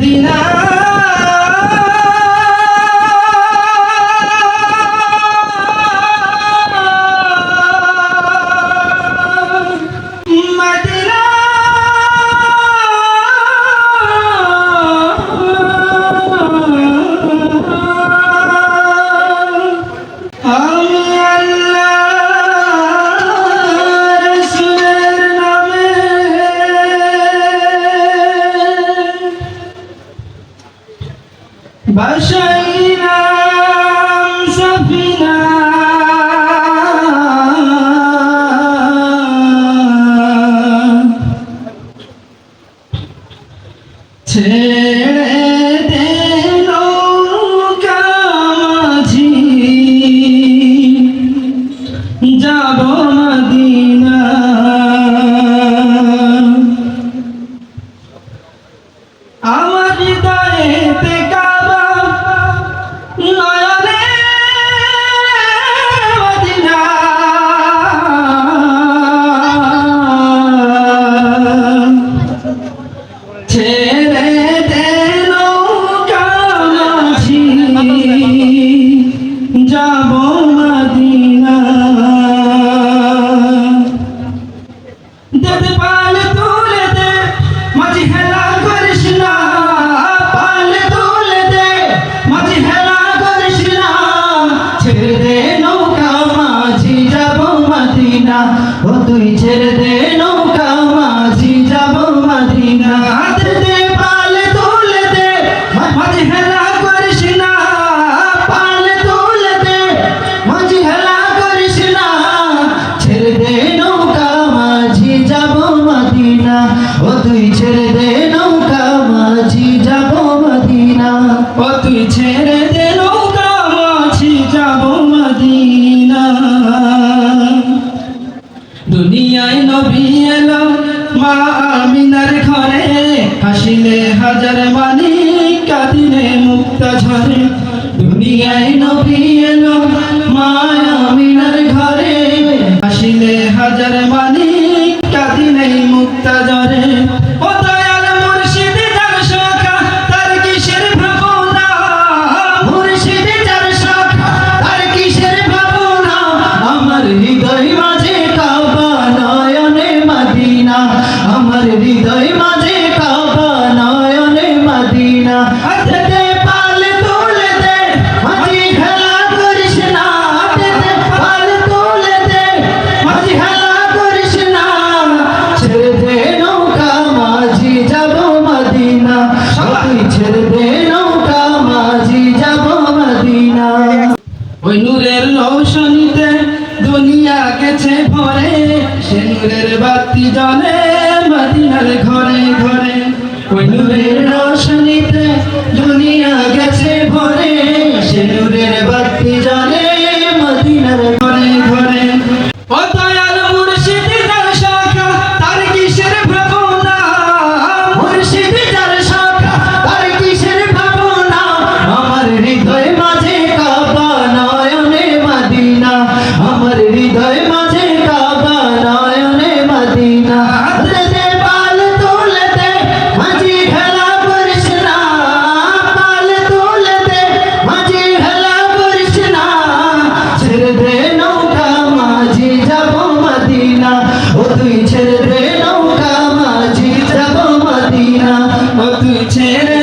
দিনা বাসাইলাম তুই ছেড়ে দে নৌকা মাঝি যাব মদিনা দে দে পাল দে। মাঝি হেলা করিস না, পাল দে। মাঝি হেলা করিস না, ছেড়ে দে নৌকা মাঝি যাব মদিনা ও তুই ছেড়ে দে নৌকা মাঝি যাব মদিনা ও তুই ছেড়ে নবী এলো মা আমিনার ঘরে। হাসিলে হাজার মানি কাঁদিলে মুক্তা ঝরে। দুনিয়ায় নবী এলো মা আমিনার ঘরে। হাসিলে হাজার মানি মদিনা আমার হৃদয় মাঝে কাবা নয়নে মদিনা। ওই নূরের রৌশনীতে দুনিয়া গেছে ভরে সে বাতি জলে মদিনার ঘরে ঘরে। ওই নূরের রৌশনীতে দুনিয়া গেছে ভরে সে ছেড়ে